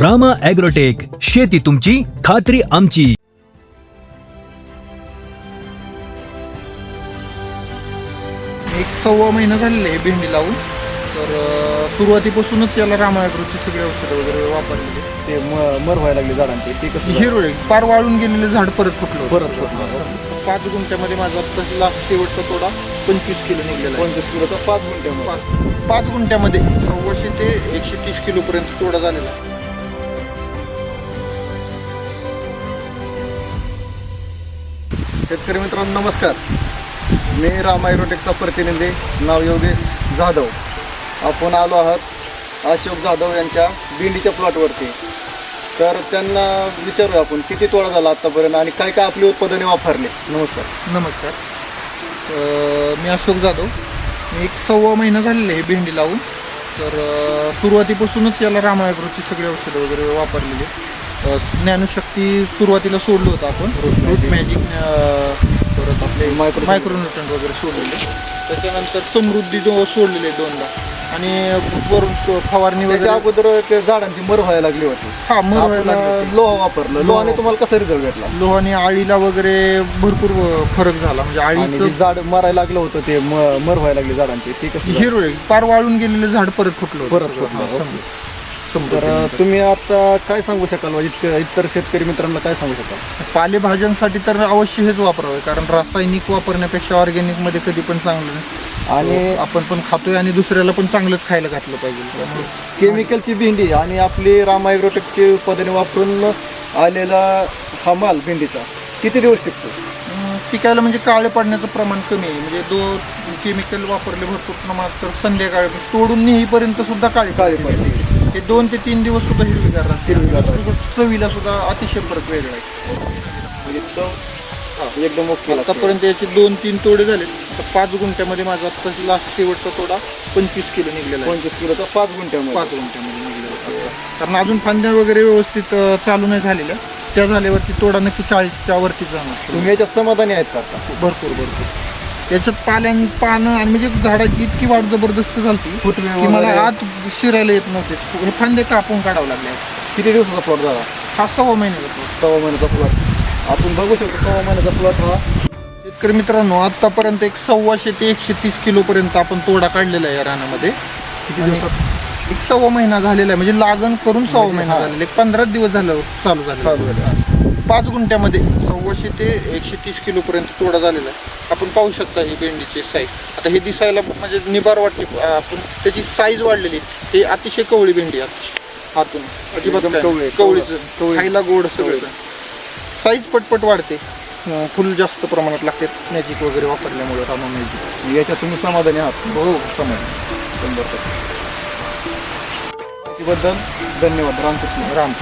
Rama agrotech शेती तुमची खात्री आमची एक सव्वा महिना झालेला आहे भेंडी लावून तर अं, सुरुवातीपासूनच याला रामायग्रोची सगळे औषधं वगैरे वापरलेले ते म- मर व्हायला लागले झाडांचे ते कसं हिरवळ पार वाळून गेलेले झाड परत फुटलं होतं. परत फुटलं. पाच गुंठ्यामध्ये माझा आता लास्ट शेवटचा तोडा पंचवीस किलो निघलेला आहे पंचवीस किलोचा पाच मिनिटं पाच पाच गुंठ्यामध्ये सव्वाशे ते एकशे तीस किलो पर्यंत तोडा झालेला आहे. शेतकरी मित्रांनो नमस्कार. मी राम ॲग्रोटेकचा प्रतिनिधी नाव योगेश जाधव. आपण आलो आहात अशोक जाधव यांच्या भेंडीच्या प्लॉटवरती. तर त्यांना विचारू आपण किती तोडा झाला आत्तापर्यंत आणि काय काय आपली उत्पादने वापरली? नमस्कार. नमस्कार. अं, मी अशोक जाधव. मी एक सव्वा महिना झालेला आहे भेंडी लावून. तर अं, सुरुवातीपासूनच याला रामायग्रोची सगळी औषधं वगैरे वापरलेली ज्ञानशक्ती सुरुवातीला सोडलं होतं आपण. रूट मॅजिक परत आपले Micro- मायक्रोन्युट्रंट वगैरे सोडलेले. त्याच्यानंतर समृद्धी जो सोडलेले दोनदा. आणि वरून फवारणी त्याच्या वगैरे अगोदर ते झाडांची मर व्हायला लागली होती. हा मर व्हायला लोहा वापरलं. लोहाने तुम्हाला कसा रिझल्ट भेटला? लोहाने आळीला वगैरे भरपूर फरक झाला. म्हणजे आळीचं झाड मरायला लागलं होतं ते मर व्हायला लागले झाडांचे. ते कसं झालं? हिरवळ पार वाळून गेलेले झाड परत फुटलं परत. फुटलं, हा. तर. तुम्ही आता काय सांगू शकाल म्हणजे इतक- इतर शेतकरी मित्रांना काय सांगू शकाल पालेभाज्यांसाठी तर अवश्य हेच वापरावे कारण रासायनिक वापरण्यापेक्षा ऑर्गॅनिकमध्ये कधी पण चांगलं नाही. आणि आपण पण खातोय आणि दुसऱ्याला पण चांगलंच खायला घातलं पाहिजे त्यामुळे केमिकलची भेंडी आणि आपली रामायग्रोटेकची उत्पादने वापरून आलेला हा माल भेंडीचा किती दिवस टिकतो अं, पिकायला म्हणजे काळे पडण्याचं प्रमाण कमी आहे म्हणजे दो केमिकल वापरले भरपूर प्रमाणात तर संध्याकाळी तोडून नेईपर्यंत सुद्धा काळी काळी पडते. हे दोन ते तीन दिवस सुद्धा हिरवीगार राहते हिरवीगार राहते. चवीला सुद्धा अतिशय फरक वेगळा आहे म्हणजे चव एकदम ओके. आतापर्यंत याचे दोन तीन तोडे झाले तर पाच गुंठ्यामध्ये माझा आता लास्ट शेवटचा तोडा पंचवीस किलो निघलेला आहे पंचवीस किलोचा पाच गुंठ्यामध्ये पाच गुंठ्यामध्ये निघलेला आहे. कारण अजून फांद्या वगैरे व्यवस्थित अं, चालू नाही झालेल्या त्या झाल्यावरती तोडा नक्की चाळीसच्या वरती जाणार तुम्ही याच्यात समाधानी आहेत का आता? भरपूर भरपूर याच्यात पाल्यां पानं आणि म्हणजे झाडाची इतकी वाढ जबरदस्त फुटवे की मला वगैरे. आत शिरायला येत नव्हते. हे फांदे कापून काढावं लागले. किती दिवसाचा प्लॉट झाला? हा सव्वा महिन्याचा plot. सव्वा महिन्याचा प्लॉट आपण बघू शकतो सव्वा महिन्याचा प्लॉट हा. शेतकरी मित्रांनो आतापर्यंत एक सव्वाशे ते एकशे तीस किलो पर्यंत आपण तोडा काढलेला आहे या रानामध्ये. किती आणि दिवसात? एक सव्वा महिना झालेला आहे. म्हणजे लागण करून सव्वा म्हणजे महिना हा. झालेला एक पंधरा दिवस झालं चालू झालं चालू झालं. पाच गुंठ्यामध्ये सव्वाशे ते एकशे तीस किलो पर्यंत तोडा झालेला आहे. आपण पाहू शकता ही भेंडीची साईज आता हे दिसायला म्हणजे निबार वाटते आपण त्याची साईज वाढलेली ही अतिशय कवळी भेंडी आहे. अतिशय आतून. अजिबात. कवळीचं. कवळी. खायला गोड सगळं. साईज पटपट वाढते. फुल जास्त प्रमाणात लागते. मॅजिक वगैरे वापरल्यामुळे रामा मॅजिक याच्यात तुम्ही समाधानी आहात? हो टक्के. माहितीबद्दल धन्यवाद. रामकृष्ण. राम.